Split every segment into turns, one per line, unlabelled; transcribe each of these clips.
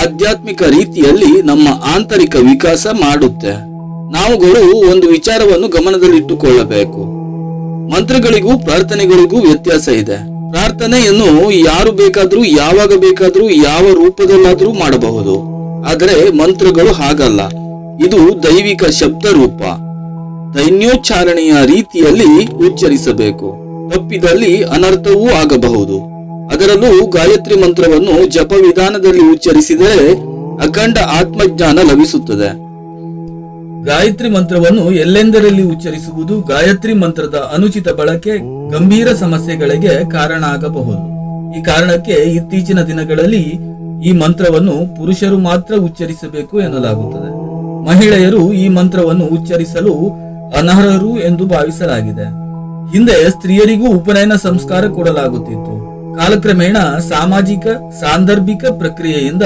ಆಧ್ಯಾತ್ಮಿಕ ರೀತಿಯಲ್ಲಿ ನಮ್ಮ ಆಂತರಿಕ ವಿಕಾಸ ಮಾಡುತ್ತೆ. ನಾವುಗಳು ಒಂದು ವಿಚಾರವನ್ನು ಗಮನದಲ್ಲಿಟ್ಟುಕೊಳ್ಳಬೇಕು. ಮಂತ್ರಗಳಿಗೂ ಪ್ರಾರ್ಥನೆಗಳಿಗೂ ವ್ಯತ್ಯಾಸ ಇದೆ. ಪ್ರಾರ್ಥನೆಯನ್ನು ಯಾರು ಬೇಕಾದ್ರೂ, ಯಾವಾಗ ಬೇಕಾದ್ರೂ, ಯಾವ ರೂಪದಲ್ಲಾದ್ರೂ ಮಾಡಬಹುದು. ಆದರೆ ಮಂತ್ರಗಳು ಹಾಗಲ್ಲ. ಇದು ದೈವಿಕ ಶಬ್ದ ರೂಪ ದೈನ್ಯೋಚ್ಚಾರಣೆಯ ರೀತಿಯಲ್ಲಿ ಉಚ್ಚರಿಸಬೇಕು. ತಪ್ಪಿದಲ್ಲಿ ಅನರ್ಥವೂ ಆಗಬಹುದು. ಅದರಲ್ಲೂ ಗಾಯತ್ರಿ ಮಂತ್ರವನ್ನು ಜಪ ವಿಧಾನದಲ್ಲಿ ಉಚ್ಚರಿಸಿದರೆ ಅಖಂಡ ಆತ್ಮಜ್ಞಾನ ಲಭಿಸುತ್ತದೆ. ಗಾಯತ್ರಿ ಮಂತ್ರವನ್ನು ಎಲ್ಲೆಂದರಲ್ಲಿ ಉಚ್ಚರಿಸುವುದು? ಗಾಯತ್ರಿ ಮಂತ್ರದ ಅನುಚಿತ ಬಳಕೆ ಗಂಭೀರ ಸಮಸ್ಯೆಗಳಿಗೆ ಕಾರಣ ಆಗಬಹುದು ಈ ಕಾರಣಕ್ಕೆ ಇತ್ತೀಚಿನ ದಿನಗಳಲ್ಲಿ ಈ ಮಂತ್ರವನ್ನು ಪುರುಷರು ಮಾತ್ರ ಉಚ್ಚರಿಸಬೇಕು ಎನ್ನಲಾಗುತ್ತದೆ. ಮಹಿಳೆಯರು ಈ ಮಂತ್ರವನ್ನು ಉಚ್ಚರಿಸಲು ಅನರ್ಹರು ಎಂದು ಭಾವಿಸಲಾಗಿದೆ. ಹಿಂದೆ ಸ್ತ್ರೀಯರಿಗೂ ಉಪನಯನ ಸಂಸ್ಕಾರ ಕೊಡಲಾಗುತ್ತಿತ್ತು. ಕಾಲಕ್ರಮೇಣ ಸಾಮಾಜಿಕ, ಸಾಂದರ್ಭಿಕ ಪ್ರಕ್ರಿಯೆಯಿಂದ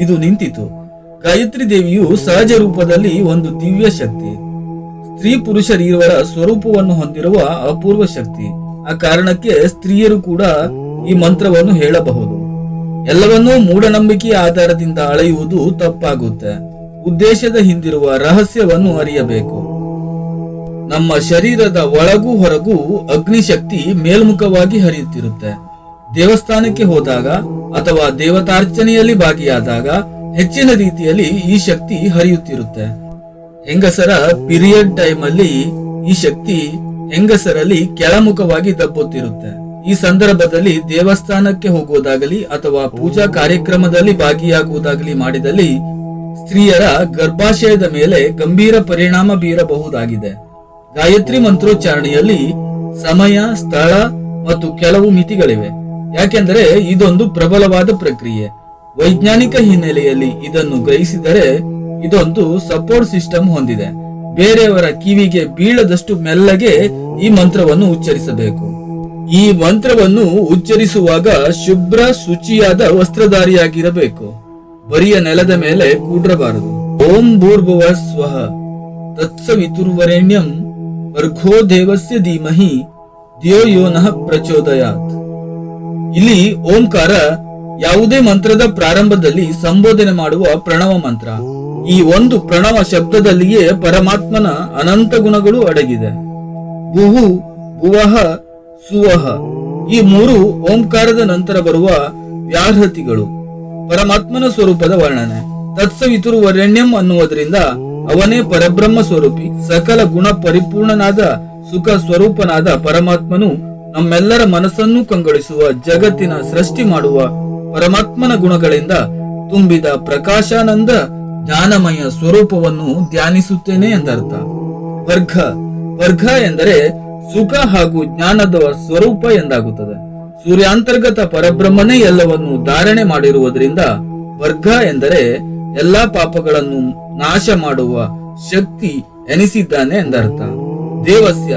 ಇದು ನಿಂತಿತು. ಗಾಯತ್ರಿ ದೇವಿಯು ಸಹಜ ರೂಪದಲ್ಲಿ ಒಂದು ದಿವ್ಯ ಶಕ್ತಿ. ಸ್ತ್ರೀ ಪುರುಷರಿರುವರ ಸ್ವರೂಪವನ್ನು ಹೊಂದಿರುವ ಅಪೂರ್ವ ಶಕ್ತಿ. ಆ ಕಾರಣಕ್ಕೆ ಸ್ತ್ರೀಯರು ಕೂಡ ಈ ಮಂತ್ರವನ್ನು ಹೇಳಬಹುದು. ಎಲ್ಲವನ್ನೂ ಮೂಢನಂಬಿಕೆಯ ಆಧಾರದಿಂದ ಅಳೆಯುವುದು ತಪ್ಪಾಗುತ್ತೆ. ಉದ್ದೇಶದ ಹಿಂದಿರುವ ರಹಸ್ಯವನ್ನು ಅರಿಯಬೇಕು. ನಮ್ಮ ಶರೀರದ ಒಳಗೂ ಹೊರಗೂ ಅಗ್ನಿಶಕ್ತಿ ಮೇಲ್ಮುಖವಾಗಿ ಹರಿಯುತ್ತಿರುತ್ತೆ. ದೇವಸ್ಥಾನಕ್ಕೆ ಹೋದಾಗ ಅಥವಾ ದೇವತಾರ್ಚನೆಯಲ್ಲಿ ಭಾಗಿಯಾದಾಗ ಹೆಚ್ಚಿನ ರೀತಿಯಲ್ಲಿ ಈ ಶಕ್ತಿ ಹರಿಯುತ್ತಿರುತ್ತೆ. ಹೆಂಗಸರ ಪಿರಿಯಡ್ ಟೈಮ್ ಅಲ್ಲಿ ಈ ಶಕ್ತಿ ಹೆಂಗಸರಲ್ಲಿ ಕೆಳಮುಖವಾಗಿ ದಬ್ಬುತ್ತಿರುತ್ತೆ. ಈ ಸಂದರ್ಭದಲ್ಲಿ ದೇವಸ್ಥಾನಕ್ಕೆ ಹೋಗುವುದಾಗಲಿ ಅಥವಾ ಪೂಜಾ ಕಾರ್ಯಕ್ರಮದಲ್ಲಿ ಭಾಗಿಯಾಗುವುದಾಗಲಿ ಮಾಡಿದಲ್ಲಿ ಸ್ತ್ರೀಯರ ಗರ್ಭಾಶಯದ ಮೇಲೆ ಗಂಭೀರ ಪರಿಣಾಮ ಬೀರಬಹುದಾಗಿದೆ. ಗಾಯತ್ರಿ ಮಂತ್ರೋಚ್ಚಾರಣೆಯಲ್ಲಿ ಸಮಯ, ಸ್ಥಳ ಮತ್ತು ಕೆಲವು ಮಿತಿಗಳಿವೆ. ಯಾಕೆಂದರೆ ಇದೊಂದು ಪ್ರಬಲವಾದ ಪ್ರಕ್ರಿಯೆ. ವೈಜ್ಞಾನಿಕ ಹಿನ್ನೆಲೆಯಲ್ಲಿ ಇದನ್ನು ಗ್ರಹಿಸಿದರೆ ಇದೊಂದು ಸಪೋರ್ಟ್ ಸಿಸ್ಟಮ್ ಹೊಂದಿದೆ. ಬೇರೆಯವರ ಕಿವಿಗೆ ಬೀಳದಷ್ಟು ಮೆಲ್ಲಗೆ ಈ ಮಂತ್ರವನ್ನು ಉಚ್ಚರಿಸಬೇಕು. ಈ ಮಂತ್ರವನ್ನು ಉಚ್ಚರಿಸುವಾಗ ಶುಭ್ರ, ಶುಚಿಯಾದ ವಸ್ತ್ರಧಾರಿಯಾಗಿರಬೇಕು. ಬರಿಯ ನೆಲದ ಮೇಲೆ ಕೂಡ್ರಬಾರದು. ಓಂ ಭೂರ್ಭುವ ಸ್ವಹ ತತ್ಸವಿತುರ್ವರೆಣ್ಯಂ ಅರ್ಘೋ ದೇವಸ್ಯ ಧೀಮಹಿ. ದಿಯೋ ಯೋನಃ ಪ್ರಚೋದಯಾತ್. ಇಲ್ಲಿ ಓಂಕಾರ ಯಾವುದೇ ಮಂತ್ರದ ಪ್ರಾರಂಭದಲ್ಲಿ ಸಂಬೋಧನೆ ಮಾಡುವ ಪ್ರಣವ ಮಂತ್ರ. ಈ ಒಂದು ಪ್ರಣವ ಶಬ್ದದಲ್ಲಿಯೇ ಪರಮಾತ್ಮನ ಅನಂತ ಗುಣಗಳು ಅಡಗಿದೆ. ಭುಹು, ಭುವಹ, ಸುವಹ. ಈ ಮೂರು ಓಂಕಾರದ ನಂತರ ಬರುವ ವ್ಯಾಹೃತಿಗಳು ಪರಮಾತ್ಮನ ಸ್ವರೂಪದ ವರ್ಣನೆ. ತತ್ಸವಿತುರು ವರೆಣ್ಯಂ ಅನ್ನುವುದರಿಂದ ಅವನೇ ಪರಬ್ರಹ್ಮ ಸ್ವರೂಪಿ, ಸಕಲ ಗುಣ ಪರಿಪೂರ್ಣನಾದ ಸುಖ ಸ್ವರೂಪನಾದ ಪರಮಾತ್ಮನು ನಮ್ಮೆಲ್ಲರ ಮನಸ್ಸನ್ನು ಕಂಗೊಳಿಸುವ ಜಗತ್ತಿನ ಸೃಷ್ಟಿ ಮಾಡುವ ಪರಮಾತ್ಮನ ಗುಣಗಳಿಂದ ತುಂಬಿದ ಪ್ರಕಾಶಾನಂದ ಜ್ಞಾನಮಯ ಸ್ವರೂಪವನ್ನು ಧ್ಯಾನಿಸುತ್ತೇನೆ ಎಂದರ್ಥ. ವರ್ಗ ವರ್ಗ ಎಂದರೆ ಸುಖ ಹಾಗೂ ಜ್ಞಾನದ ಸ್ವರೂಪ ಎಂದಾಗುತ್ತದೆ. ಸೂರ್ಯಾಂತರ್ಗತ ಪರಬ್ರಹ್ಮನೇ ಎಲ್ಲವನ್ನು ಧಾರಣೆ ಮಾಡಿರುವುದರಿಂದ ವರ್ಗ ಎಂದರೆ ಎಲ್ಲಾ ಪಾಪಗಳನ್ನು ನಾಶ ಮಾಡುವ ಶಕ್ತಿ ಎನಿಸಿದ್ದಾನೆ ಎಂದರ್ಥ. ದೇವಸ್ಯ,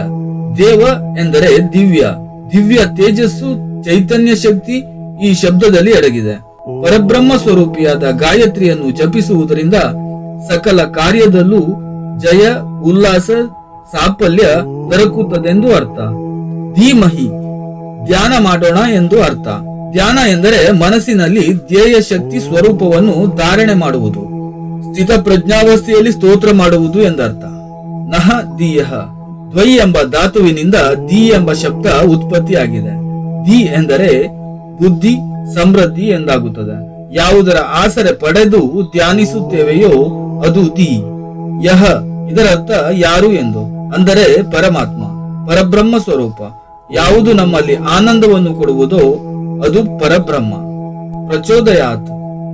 ದೇವ ಎಂದರೆ ದಿವ್ಯ. ದಿವ್ಯ ತೇಜಸ್ಸು ಚೈತನ್ಯ ಶಕ್ತಿ ಈ ಶಬ್ದದಲ್ಲಿ ಅಡಗಿದೆ. ಪರಬ್ರಹ್ಮ ಸ್ವರೂಪಿಯಾದ ಗಾಯತ್ರಿಯನ್ನು ಜಪಿಸುವುದರಿಂದ ಸಕಲ ಕಾರ್ಯದಲ್ಲೂ ಜಯ ಉಲ್ಲಾಸ ಸಾಫಲ್ಯ ದೊರಕುತ್ತದೆಂದು ಅರ್ಥ. ಧೀಮಹಿ ಧ್ಯಾನ ಮಾಡೋಣ ಎಂದು ಅರ್ಥ. ಧ್ಯಾನ ಎಂದರೆ ಮನಸ್ಸಿನಲ್ಲಿ ಧ್ಯೇಯ ಶಕ್ತಿ ಸ್ವರೂಪವನ್ನು ಧಾರಣೆ ಮಾಡುವುದು. ಸ್ಥಿತ ಪ್ರಜ್ಞಾವಸ್ಥೆಯಲ್ಲಿ ಸ್ತೋತ್ರ ಮಾಡುವುದು ಎಂದರ್ಥ. ನಹ ದೀಯಃ ದ್ವೈ ಎಂಬ ಧಾತುವಿನಿಂದ ದಿ ಎಂಬ ಶಬ್ದ ಉತ್ಪತ್ತಿಯಾಗಿದೆ. ದಿ ಎಂದರೆ ಬುದ್ಧಿ, ಸಮೃದ್ಧಿ ಎಂದಾಗುತ್ತದೆ. ಯಾವುದರ ಆಸರೆ ಪಡೆದು ಧ್ಯಾನಿಸುತ್ತೇವೆಯೋ ಅದು ದಿ. ಯಹ, ಇದರರ್ಥ ಯಾರು ಎಂದು. ಅಂದರೆ ಪರಮಾತ್ಮ, ಪರಬ್ರಹ್ಮ ಸ್ವರೂಪ. ಯಾವುದು ನಮ್ಮಲ್ಲಿ ಆನಂದವನ್ನು ಕೊಡುವುದೋ ಅದು ಪರಬ್ರಹ್ಮ. ಪ್ರಚೋದಯಾತ್,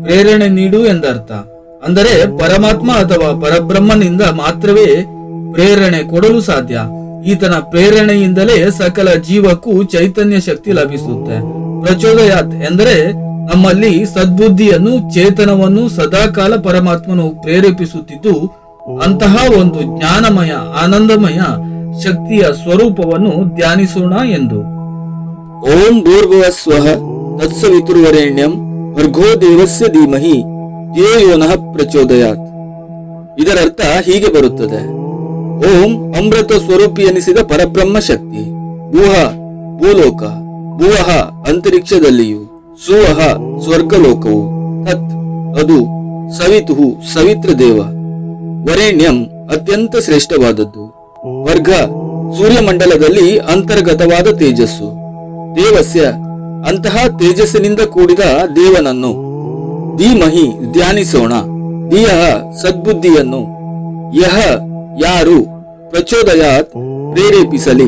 ಪ್ರೇರಣೆ ನೀಡು ಎಂದರ್ಥ. ಅಂದರೆ ಪರಮಾತ್ಮ ಅಥವಾ ಪರಬ್ರಹ್ಮನಿಂದ ಮಾತ್ರವೇ ಪ್ರೇರಣೆ ಕೊಡಲು ಸಾಧ್ಯ. ಈತನ ಪ್ರೇರಣೆಯಿಂದಲೇ ಸಕಲ ಜೀವಕ್ಕೂ ಚೈತನ್ಯ ಶಕ್ತಿ ಲಭಿಸುತ್ತೆ. ಪ್ರಚೋದಯಾತ್ ಎಂದರೆ ನಮ್ಮಲ್ಲಿ ಸದ್ಬುದ್ಧಿಯನ್ನು, ಚೇತನವನ್ನು ಸದಾಕಾಲ ಪರಮಾತ್ಮನು ಪ್ರೇರೇಪಿಸುತ್ತಿದ್ದು, ಅಂತಹ ಒಂದು ಜ್ಞಾನಮಯ, ಆನಂದಮಯ ಶಕ್ತಿಯ ಸ್ವರೂಪವನ್ನು ಧ್ಯಾನಿಸೋಣ ಎಂದು.
ಓಂ ಭೂರ್ಭುವ ಸ್ವಹ ತತ್ಸವಿತುರ್ವರೆಣ್ಯಂ ಭರ್ಗೋ ದೇವಸ್ಯ ಧೀಮಹಿ ದೇವಯೋನಃ ಪ್ರಚೋದಯಾತ್. ಇದರರ್ಥ ಹೀಗೆ ಬರುತ್ತದೆ. ಓಂ ಅಮೃತ ಸ್ವರೂಪಿ ಎನಿಸಿದ ಪರಬ್ರಹ್ಮ ಶಕ್ತಿ. ಭೂಹ ಭೂಲೋಕ ಭೂವಹ ಅಂತರಿಕ್ಷದಲ್ಲಿಯೂ ಸುವಹ ಸ್ವರ್ಗಲೋಕವು. ತತ್, ಅದು ಸವಿತುಹು ಸವಿತ್ರ ದೇವ. ವರೇಣ್ಯಂ ಅತ್ಯಂತ ಶ್ರೇಷ್ಠವಾದದ್ದು. ವರ್ಗ, ಸೂರ್ಯಮಂಡಲದಲ್ಲಿ ಅಂತರ್ಗತವಾದ ತೇಜಸ್ಸು. ದೇವಸ್ಯ, ಅಂತಹ ತೇಜಸ್ಸಿನಿಂದ ಕೂಡಿದ ದೇವನನ್ನು. ಧೀಮಹಿ ಧ್ಯಾನಿಸೋಣ. ಧಿಯ ಸದ್ಬುದ್ಧಿಯನ್ನು. ಯಹ ಯಾರು ಪ್ರಚೋದಯ ಪ್ರೇರೇಪಿಸಲಿ?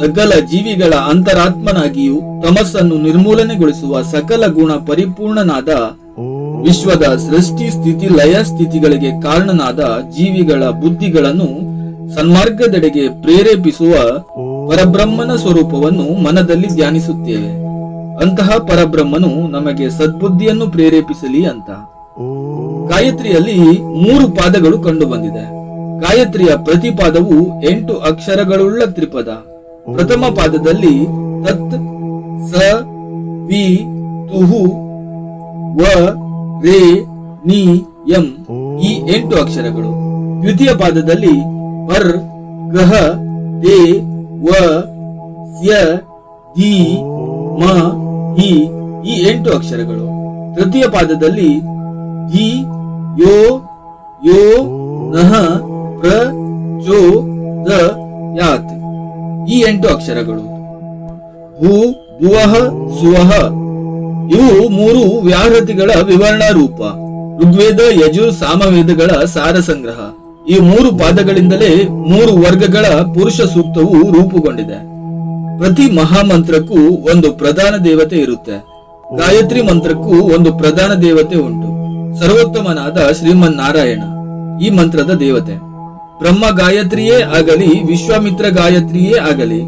ಸಕಲ ಜೀವಿಗಳ ಅಂತರಾತ್ಮನಾಗಿಯೂ ತಮಸ್ಸನ್ನು ನಿರ್ಮೂಲನೆಗೊಳಿಸುವ ಸಕಲ ಗುಣ ಪರಿಪೂರ್ಣನಾದ ವಿಶ್ವದ ಸೃಷ್ಟಿ ಸ್ಥಿತಿ ಲಯ ಸ್ಥಿತಿಗಳಿಗೆ ಕಾರಣನಾದ ಜೀವಿಗಳ ಬುದ್ಧಿಗಳನ್ನು ಸನ್ಮಾರ್ಗದೆಡೆಗೆ ಪ್ರೇರೇಪಿಸುವ ಪರಬ್ರಹ್ಮನ ಸ್ವರೂಪವನ್ನು ಮನದಲ್ಲಿ ಧ್ಯಾನಿಸುತ್ತೇವೆ. ಅಂತಹ ಪರಬ್ರಹ್ಮನು ನಮಗೆ ಸದ್ಬುದ್ಧಿಯನ್ನು ಪ್ರೇರೇಪಿಸಲಿ ಅಂತ. ಗಾಯತ್ರಿಯಲ್ಲಿ ಮೂರು ಪಾದಗಳು ಕಂಡು ಬಂದಿದೆ ಗಾಯತ್ರಿಯ ಪ್ರತಿಪಾದವು ಎಂಟು ಅಕ್ಷರಗಳುಳ್ಳ ತ್ರಿಪದ. ಪ್ರಥಮ ಪಾದದಲ್ಲಿ ತತ್, ಸ, ವಿ, ತುಹು, ವ, ರೇ, ನಿ ಯಂ ಈ ಎಂಟು ಅಕ್ಷರಗಳು. ದ್ವಿತೀಯ ಪಾದದಲ್ಲಿ ಪರ್, ಗಹ ದೇ ವ, ಸ್ಯ, ದಿ, ಮ, ಹಿ ಈ ಎಂಟು ಅಕ್ಷರಗಳು. ತೃತೀಯ ಪಾದದಲ್ಲಿ ಧಿ, ಯೋ ಯೋ, ನಹ ಪ್ರ ಚೋ ದ ಯಾತ್. ಈ ಎಂಟು ಅಕ್ಷರಗಳು. ಭೂ, ಭುವಹ, ಸುವಹ. ಇವು ಮೂರು ವ್ಯಾಹೃತಿಗಳ ವಿವರಣಾ ರೂಪ ಋಗ್ವೇದ ಯಜುರ್ ಸಾಮವೇದಗಳ ಸಾರ ಸಂಗ್ರಹ. ಈ ಮೂರು ಪಾದಗಳಿಂದಲೇ ಮೂರು ವರ್ಗಗಳ ಪುರುಷ ಸೂಕ್ತವು ರೂಪುಗೊಂಡಿದೆ. ಪ್ರತಿ ಮಹಾಮಂತ್ರಕ್ಕೂ ಒಂದು ಪ್ರಧಾನ ದೇವತೆ ಇರುತ್ತೆ. ಗಾಯತ್ರಿ ಮಂತ್ರಕ್ಕೂ ಒಂದು ಪ್ರಧಾನ ದೇವತೆ ಉಂಟು. ಸರ್ವೋತ್ತಮನಾದ ಶ್ರೀಮನ್ ನಾರಾಯಣ ಈ ಮಂತ್ರದ ದೇವತೆ. ಬ್ರಹ್ಮ ಗಾಯತ್ರಿಯೇ ಆಗಲಿ, ವಿಶ್ವಾಮಿತ್ರ ಗಾಯತ್ರಿಯೇ ಆಗಲಿ,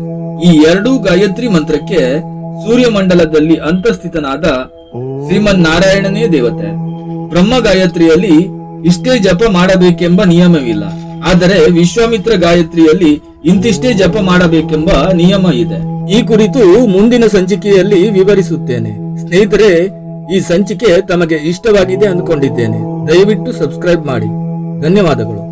ಈ ಎರಡೂ ಗಾಯತ್ರಿ ಮಂತ್ರಕ್ಕೆ ಸೂರ್ಯಮಂಡಲದಲ್ಲಿ ಅಂತಸ್ಥಿತನಾದ ಶ್ರೀಮನ್ ನಾರಾಯಣನೇ ದೇವತೆ. ಬ್ರಹ್ಮ ಗಾಯತ್ರಿಯಲ್ಲಿ ಇಷ್ಟೇ ಜಪ ಮಾಡಬೇಕೆಂಬ ನಿಯಮವಿಲ್ಲ. ಆದರೆ ವಿಶ್ವಾಮಿತ್ರ ಗಾಯತ್ರಿಯಲ್ಲಿ ಇಂತಿಷ್ಟೇ ಜಪ ಮಾಡಬೇಕೆಂಬ ನಿಯಮ ಇದೆ. ಈ ಕುರಿತು ಮುಂದಿನ ಸಂಚಿಕೆಯಲ್ಲಿ ವಿವರಿಸುತ್ತೇನೆ. ಸ್ನೇಹಿತರೆ, ಈ ಸಂಚಿಕೆ ತಮಗೆ ಇಷ್ಟವಾಗಿದೆ ಅಂದುಕೊಂಡಿದ್ದೇನೆ. ದಯವಿಟ್ಟು ಸಬ್ಸ್ಕ್ರೈಬ್ ಮಾಡಿ. ಧನ್ಯವಾದಗಳು.